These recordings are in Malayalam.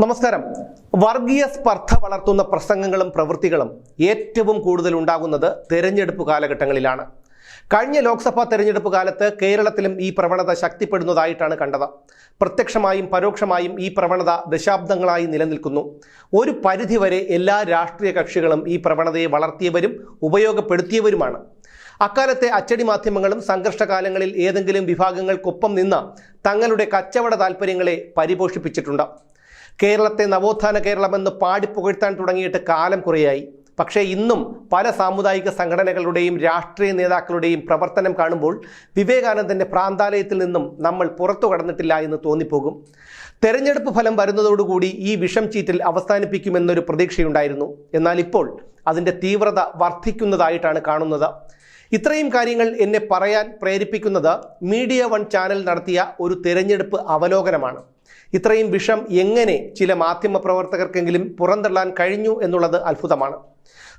നമസ്കാരം. വർഗീയ സ്പർദ്ധ വളർത്തുന്ന പ്രസംഗങ്ങളും പ്രവൃത്തികളും ഏറ്റവും കൂടുതൽ ഉണ്ടാകുന്നത് തെരഞ്ഞെടുപ്പ് കാലഘട്ടങ്ങളിലാണ്. കഴിഞ്ഞ ലോക്സഭാ തെരഞ്ഞെടുപ്പ് കാലത്ത് കേരളത്തിലും ഈ പ്രവണത ശക്തിപ്പെടുന്നതായിട്ടാണ് കണ്ടത്. പ്രത്യക്ഷമായും പരോക്ഷമായും ഈ പ്രവണത ദശാബ്ദങ്ങളായി നിലനിൽക്കുന്നു. ഒരു പരിധിവരെ എല്ലാ രാഷ്ട്രീയ കക്ഷികളും ഈ പ്രവണതയെ വളർത്തിയവരും ഉപയോഗപ്പെടുത്തിയവരുമാണ്. അക്കാലത്തെ അച്ചടി മാധ്യമങ്ങളും സംഘർഷകാലങ്ങളിൽ ഏതെങ്കിലും വിഭാഗങ്ങൾക്കൊപ്പം നിന്ന് തങ്ങളുടെ കച്ചവട താൽപ്പര്യങ്ങളെ പരിപോഷിപ്പിച്ചിട്ടുണ്ട്. കേരളത്തെ നവോത്ഥാന കേരളമെന്ന് പാടിപ്പുകഴ്ത്താൻ തുടങ്ങിയിട്ട് കാലം കുറയായി. പക്ഷേ ഇന്നും പല സാമുദായിക സംഘടനകളുടെയും രാഷ്ട്രീയ നേതാക്കളുടെയും പ്രവർത്തനം കാണുമ്പോൾ വിവേകാനന്ദന്റെ പ്രാന്താലയത്തിൽ നിന്നും നമ്മൾ പുറത്തു കടന്നിട്ടില്ല എന്ന് തോന്നിപ്പോകും. തെരഞ്ഞെടുപ്പ് ഫലം വരുന്നതോടുകൂടി ഈ വിഷം ചീറ്റൽ അവസാനിപ്പിക്കുമെന്നൊരു പ്രതീക്ഷയുണ്ടായിരുന്നു. എന്നാൽ ഇപ്പോൾ അതിന്റെ തീവ്രത വർദ്ധിക്കുന്നതായിട്ടാണ് കാണുന്നത്. ഇത്രയും കാര്യങ്ങൾ എന്നെ പറയാൻ പ്രേരിപ്പിക്കുന്നത് മീഡിയ വൺ ചാനൽ നടത്തിയ ഒരു തെരഞ്ഞെടുപ്പ് അവലോകനമാണ്. ഇത്രയും വിഷം എങ്ങനെ ചില മാധ്യമ പ്രവർത്തകർക്കെങ്കിലും പുറന്തള്ളാൻ കഴിഞ്ഞു എന്നുള്ളത് അത്ഭുതമാണ്.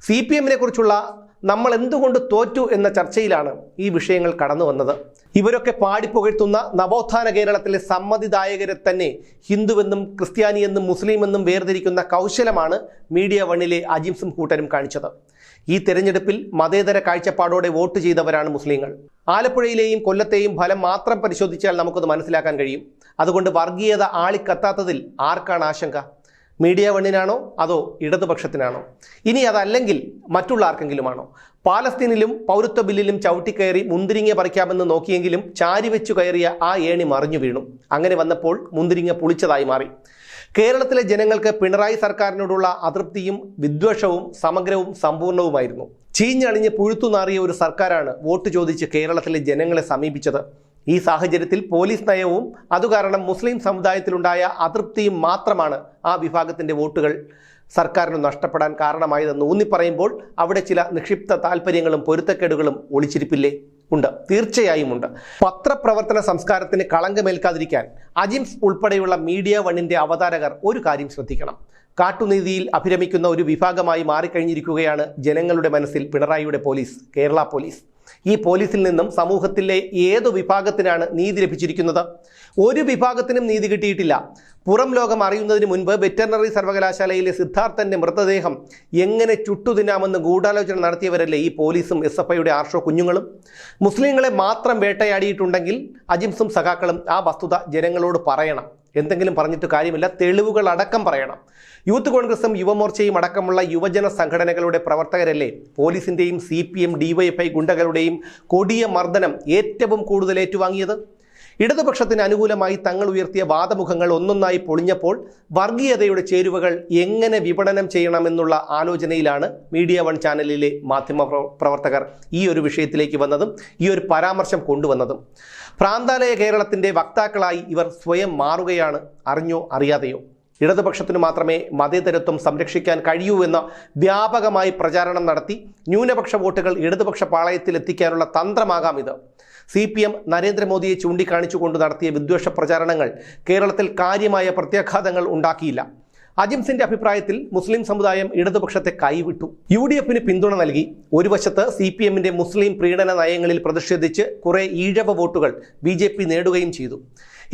സി പി എമ്മിനെ കുറിച്ചുള്ള നമ്മൾ എന്തുകൊണ്ട് തോറ്റു എന്ന ചർച്ചയിലാണ് ഈ വിഷയങ്ങൾ കടന്നു വന്നത്. ഇവരൊക്കെ പാടിപ്പുകഴ്ത്തുന്ന നവോത്ഥാന കേരളത്തിലെ സമ്മതിദായകരെ തന്നെ ഹിന്ദുവെന്നും ക്രിസ്ത്യാനിയെന്നും മുസ്ലിമെന്നും വേർതിരിക്കുന്ന കൗശലമാണ് മീഡിയ വണ്ണിലെ അജിംസും കൂട്ടരും കാണിച്ചത്. ഈ തെരഞ്ഞെടുപ്പിൽ മതേതര കാഴ്ചപ്പാടോടെ വോട്ട് ചെയ്തവരാണ് മുസ്ലിങ്ങൾ. ആലപ്പുഴയിലെയും കൊല്ലത്തെയും ഫലം മാത്രം പരിശോധിച്ചാൽ നമുക്കത് മനസ്സിലാക്കാൻ കഴിയും. അതുകൊണ്ട് വർഗീയത ആളിക്കത്താത്തതിൽ ആർക്കാണ് ആശങ്ക? മീഡിയ വണ്ണിനാണോ അതോ ഇടതുപക്ഷത്തിനാണോ? ഇനി അതല്ലെങ്കിൽ മറ്റുള്ള ആർക്കെങ്കിലുമാണോ? പാലസ്തീനിലും പൗരത്വ ബില്ലിലും ചവിട്ടിക്കയറി മുന്തിരിങ്ങ പറിക്കാമെന്ന് നോക്കിയെങ്കിലും ചാരിവെച്ചു കയറിയ ആ ഏണി മറിഞ്ഞു വീണു. അങ്ങനെ വന്നപ്പോൾ മുന്തിരിങ്ങ പുളിച്ചതായി മാറി. കേരളത്തിലെ ജനങ്ങൾക്ക് പിണറായി സർക്കാരിനോടുള്ള അതൃപ്തിയും വിദ്വേഷവും സമഗ്രവും സമ്പൂർണവുമായിരുന്നു. ചീഞ്ഞളിഞ്ഞ് പുഴുത്തുനാറിയ ഒരു സർക്കാരാണ് വോട്ട് ചോദിച്ച് കേരളത്തിലെ ജനങ്ങളെ സമീപിച്ചത്. ഈ സാഹചര്യത്തിൽ പോലീസ് നയവും അതുകാരണം മുസ്ലിം സമുദായത്തിലുണ്ടായ അതൃപ്തിയും മാത്രമാണ് ആ വിഭാഗത്തിന്റെ വോട്ടുകൾ. സർക്കാരിന് നഷ്ടപ്പെടാൻ കാരണമായതെന്ന് ഊന്നിപ്പറയുമ്പോൾ അവിടെ ചില നിക്ഷിപ്ത താല്പര്യങ്ങളും പൊരുത്തക്കേടുകളും ഒളിച്ചിരിപ്പില്ലേ? ഉണ്ട്. തീർച്ചയായും ഉണ്ട്. പത്രപ്രവർത്തന സംസ്കാരത്തിന് കളങ്കമേൽക്കാതിരിക്കാൻ അജിംസ് ഉൾപ്പെടെയുള്ള മീഡിയ വണ്ണിന്റെ അവതാരകർ ഒരു കാര്യം ശ്രദ്ധിക്കണം. കാട്ടുനീതിയിൽ അഭിരമിക്കുന്ന ഒരു വിഭാഗമായി മാറിക്കഴിഞ്ഞിരിക്കുകയാണ് ജനങ്ങളുടെ മനസ്സിൽ പിണറായിയുടെ പോലീസ് കേരള പോലീസ്. ഈ പോലീസിൽ നിന്നും സമൂഹത്തിലെ ഏതു വിഭാഗത്തിനാണ് നീതി ലഭിച്ചിരിക്കുന്നത്? ഒരു വിഭാഗത്തിനും നീതി കിട്ടിയിട്ടില്ല. പുറം ലോകം അറിയുന്നതിന് മുൻപ് വെറ്ററിനറി സർവകലാശാലയിലെ സിദ്ധാർത്ഥന്റെ മൃതദേഹം എങ്ങനെ ചുട്ടുതിന്നാമെന്ന് ഗൂഢാലോചന നടത്തിയവരല്ലേ ഈ പോലീസും എസ് എഫ് ഐയുടെ ആർഷോ കുഞ്ഞുങ്ങളും? മുസ്ലിങ്ങളെ മാത്രം വേട്ടയാടിയിട്ടുണ്ടെങ്കിൽ അജിംസും സഖാക്കളും ആ വസ്തുത ജനങ്ങളോട് പറയണം. എന്തെങ്കിലും പറഞ്ഞിട്ട് കാര്യമില്ല. തെളിവുകൾ അടക്കം പറയണം. യൂത്ത് കോൺഗ്രസും യുവമോർച്ചയും അടക്കമുള്ള യുവജന സംഘടനകളുടെ പ്രവർത്തകരല്ലേ? പോലീസിന്റെയും സി പി എം ഡിവൈഎഫ്ഐ ഗുണ്ടകളുടെയും കൊടിയ മർദ്ദനം ഏറ്റവും കൂടുതൽ ഏറ്റുവാങ്ങിയത്? ഇടതുപക്ഷത്തിന് അനുകൂലമായി തങ്ങൾ ഉയർത്തിയ വാദമുഖങ്ങൾ ഒന്നൊന്നായി പൊളിഞ്ഞപ്പോൾ വർഗീയതയുടെ ചേരുവകൾ എങ്ങനെ വിപണനം ചെയ്യണമെന്നുള്ള ആലോചനയിലാണ് മീഡിയ വൺ ചാനലിലെ മാധ്യമ പ്രവർത്തകർ ഈ ഒരു വിഷയത്തിലേക്ക് വന്നതും ഈ ഒരു പരാമർശം കൊണ്ടുവന്നതും. പ്രാന്താലയ കേരളത്തിന്റെ വക്താക്കളായി ഇവർ സ്വയം മാറുകയാണ് അറിഞ്ഞോ അറിയാതെയോ. ഇടതുപക്ഷത്തിനു മാത്രമേ മതേതരത്വം സംരക്ഷിക്കാൻ കഴിയൂ എന്ന് വ്യാപകമായി പ്രചാരണം നടത്തി ന്യൂനപക്ഷ വോട്ടുകൾ ഇടതുപക്ഷ പാളയത്തിൽ എത്തിക്കാനുള്ള തന്ത്രമാകാം ഇത്. സി പി എം നരേന്ദ്രമോദിയെ ചൂണ്ടിക്കാണിച്ചുകൊണ്ട് നടത്തിയ വിദ്വേഷ പ്രചാരണങ്ങൾ കേരളത്തിൽ കാര്യമായ പ്രത്യാഘാതങ്ങൾ ഉണ്ടാക്കിയില്ല. അജിംസിന്റെ അഭിപ്രായത്തിൽ മുസ്ലിം സമുദായം ഇടതുപക്ഷത്തെ കൈവിട്ടു. യു ഡി എഫിന് പിന്തുണ നൽകി ഒരു വശത്ത് സി പി എമ്മിന്റെ മുസ്ലിം പ്രീണന നയങ്ങളിൽ പ്രതിഷേധിച്ച് കുറെ ഈഴവ വോട്ടുകൾ ബി ജെ പി നേടുകയും ചെയ്തു.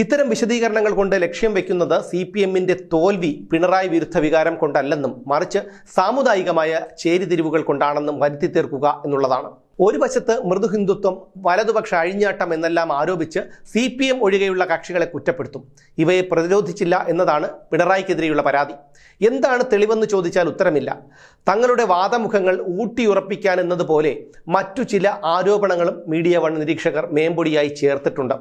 ഇത്തരം വിശദീകരണങ്ങൾ കൊണ്ട് ലക്ഷ്യം വെക്കുന്നത് സി പി എമ്മിന്റെ തോൽവി പിണറായി വിരുദ്ധ വികാരം കൊണ്ടല്ലെന്നും മറിച്ച് സാമുദായികമായ ചേരിതിരിവുകൾ കൊണ്ടാണെന്നും വരുത്തി തീർക്കുക എന്നുള്ളതാണ്. ഒരു വശത്ത് മൃദുഹിന്ദുത്വം വലതുപക്ഷ അഴിഞ്ഞാട്ടം എന്നെല്ലാം ആരോപിച്ച് സി പി എം ഒഴികെയുള്ള കക്ഷികളെ കുറ്റപ്പെടുത്തും. ഇവയെ പ്രതിരോധിച്ചില്ല എന്നതാണ് പിണറായിക്കെതിരെയുള്ള പരാതി. എന്താണ് തെളിവെന്ന് ചോദിച്ചാൽ ഉത്തരമില്ല. തങ്ങളുടെ വാദമുഖങ്ങൾ ഊട്ടിയുറപ്പിക്കാൻ എന്നതുപോലെ മറ്റു ചില ആരോപണങ്ങളും മീഡിയ വൺ നിരീക്ഷകർ മേമ്പൊടിയായി ചേർത്തിട്ടുണ്ട്.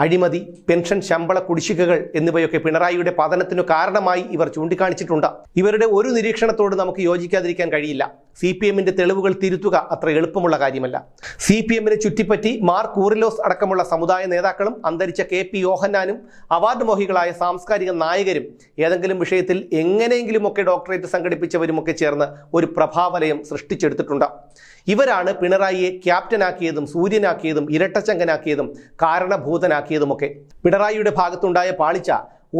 അഴിമതി പെൻഷൻ ശമ്പള കുടിശ്ശികകൾ എന്നിവയൊക്കെ പിണറായിയുടെ പതനത്തിനു കാരണമായി ഇവർ ചൂണ്ടിക്കാണിച്ചിട്ടുണ്ട്. ഇവരുടെ ഒരു നിരീക്ഷണത്തോട് നമുക്ക് യോജിക്കാതിരിക്കാൻ കഴിയില്ല. സി പി തെളിവുകൾ തിരുത്തുക അത്ര എളുപ്പമുള്ള കാര്യമല്ല. സി പി എമ്മിനെ ചുറ്റിപ്പറ്റി മാർ കൂറിലോസ് അടക്കമുള്ള സമുദായ നേതാക്കളും അന്തരിച്ച കെ പി യോഹന്നാനും അവാർഡ് മോഹികളായ സാംസ്കാരിക നായകരും ഏതെങ്കിലും വിഷയത്തിൽ എങ്ങനെയെങ്കിലുമൊക്കെ ഡോക്ടറേറ്റ് സംഘടിപ്പിച്ചവരുമൊക്കെ ചേർന്ന് ഒരു പ്രഭാവലയം സൃഷ്ടിച്ചെടുത്തിട്ടുണ്ട്. ഇവരാണ് പിണറായിയെ ക്യാപ്റ്റനാക്കിയതും സൂര്യനാക്കിയതും ഇരട്ടച്ചങ്കനാക്കിയതും കാരണഭൂതനാക്കിയതുമൊക്കെ. പിണറായിയുടെ ഭാഗത്തുണ്ടായ പാളിച്ച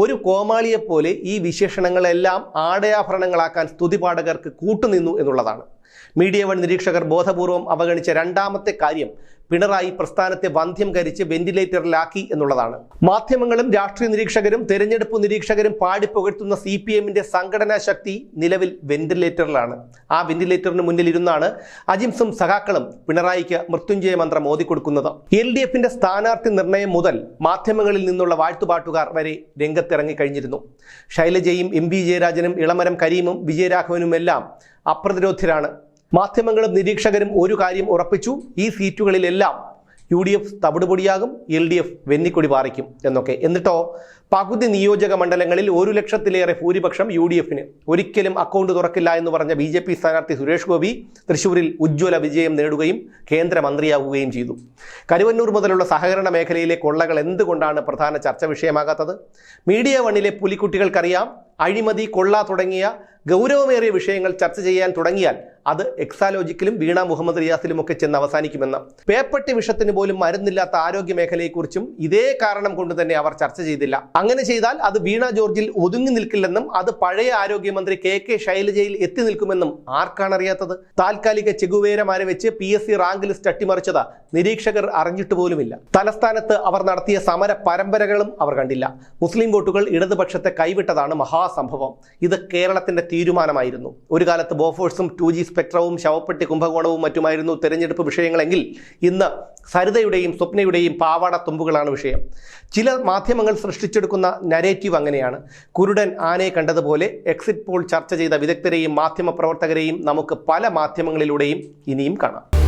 ഒരു കോമാളിയെപ്പോലെ ഈ വിശേഷണങ്ങളെല്ലാം ആടയാഭരണങ്ങളാക്കാൻ സ്തുതിപാഠകർക്ക് കൂട്ടുനിന്നു എന്നുള്ളതാണ്. മീഡിയ വൺ നിരീക്ഷകർ ബോധപൂർവം അവഗണിച്ച രണ്ടാമത്തെ കാര്യം പിണറായി പ്രസ്ഥാനത്തെ വന്ധ്യം കരിച്ച് വെന്റിലേറ്ററിലാക്കി എന്നുള്ളതാണ്. മാധ്യമങ്ങളും രാഷ്ട്രീയ നിരീക്ഷകരും തെരഞ്ഞെടുപ്പ് നിരീക്ഷകരും പാടിപ്പുകഴ്ത്തുന്ന സി പി എമ്മിന്റെ സംഘടനാ ശക്തി നിലവിൽ വെന്റിലേറ്ററിലാണ്. ആ വെന്റിലേറ്ററിന് മുന്നിൽ ഇരുന്നാണ് അജിംസും സഖാക്കളും പിണറായിക്ക് മൃത്യുഞ്ജയ മന്ത്രം ഓതിക്കൊടുക്കുന്നത് എൽ ഡി എഫിന്റെ സ്ഥാനാർത്ഥി നിർണയം മുതൽ മാധ്യമങ്ങളിൽ നിന്നുള്ള വാഴ്ത്തുപാട്ടുകാർ വരെ രംഗത്തിറങ്ങി കഴിഞ്ഞിരുന്നു. ശൈലജയും എം വി ജയരാജനും ഇളമരം കരീമും വിജയരാഘവനുമെല്ലാം അപ്രതിരോധ്യരാണ് മാധ്യമങ്ങളും നിരീക്ഷകരും ഒരു കാര്യം ഉറപ്പിച്ചു ഈ സീറ്റുകളിലെല്ലാം യു ഡി എഫ് തവിടുപൊടിയാകും എൽ ഡി എഫ് വെന്നിക്കൊടി പാറിക്കും എന്നൊക്കെ. എന്നിട്ടോ പകുതി നിയോജക മണ്ഡലങ്ങളിൽ ഒരു ലക്ഷത്തിലേറെ ഭൂരിപക്ഷം യു ഡി എഫിന് ഒരിക്കലും അക്കൗണ്ട് തുറക്കില്ല എന്ന് പറഞ്ഞ ബി ജെ പി സ്ഥാനാർത്ഥി സുരേഷ് ഗോപി തൃശൂരിൽ ഉജ്ജ്വല വിജയം നേടുകയും കേന്ദ്രമന്ത്രിയാവുകയും ചെയ്തു. കരുവന്നൂർ മുതലുള്ള സഹകരണ മേഖലയിലെ കൊള്ളകൾ എന്തുകൊണ്ടാണ് പ്രധാന ചർച്ച വിഷയമാകാത്തത്? മീഡിയ വണ്ണിലെ പുലിക്കുട്ടികൾക്കറിയാം അഴിമതി കൊള്ള തുടങ്ങിയ ഗൗരവമേറിയ വിഷയങ്ങൾ ചർച്ച ചെയ്യാൻ തുടങ്ങിയാൽ അത് എക്സാലോജിക്കിലും വീണ മുഹമ്മദ് റിയാസിലും ഒക്കെ ചെന്ന് അവസാനിക്കുമെന്ന്. പേപ്പട്ടി വിഷത്തിന് പോലും മരുന്നില്ലാത്ത ആരോഗ്യ മേഖലയെക്കുറിച്ചും ഇതേ കാരണം കൊണ്ട് തന്നെ അവർ ചർച്ച ചെയ്തില്ല. അങ്ങനെ ചെയ്താൽ അത് വീണ ജോർജിൽ ഒതുങ്ങി നിൽക്കില്ലെന്നും അത് പഴയ ആരോഗ്യമന്ത്രി കെ കെ ശൈലജയിൽ എത്തി നിൽക്കുമെന്നും ആർക്കാണ് അറിയാത്തത്? താൽക്കാലിക ചെഗുവേരമാരെ വെച്ച് P S C rank list അട്ടിമറിച്ചത് നിരീക്ഷകർ അറിഞ്ഞിട്ട് പോലുമില്ല. തലസ്ഥാനത്ത് അവർ നടത്തിയ സമര പരമ്പരകളും അവർ കണ്ടില്ല. മുസ്ലിം വോട്ടുകൾ ഇടതുപക്ഷത്തെ കൈവിട്ടതാണ് മഹാസംഭവം. ഇത് കേരളത്തിന്റെ തീരുമാനമായിരുന്നു. ഒരു കാലത്ത് ബോഫോഴ്സും ടു ജി സ്പെക്ട്രവും ശവപ്പെട്ടി കുംഭകോണവും മറ്റുമായിരുന്നു തെരഞ്ഞെടുപ്പ് വിഷയങ്ങളെങ്കിൽ ഇന്ന് സരിതയുടെയും സ്വപ്നയുടെയും പാവാട തുമ്പുകളാണ് വിഷയം. ചില മാധ്യമങ്ങൾ സൃഷ്ടിച്ചെടുക്കുന്ന നരേറ്റീവ് അങ്ങനെയാണ്. കുരുടൻ ആനയെ കണ്ടതുപോലെ എക്സിറ്റ് പോൾ ചർച്ച ചെയ്ത വിദഗ്ധരെയും മാധ്യമ പ്രവർത്തകരെയും നമുക്ക് പല മാധ്യമങ്ങളിലൂടെയും ഇനിയും കാണാം.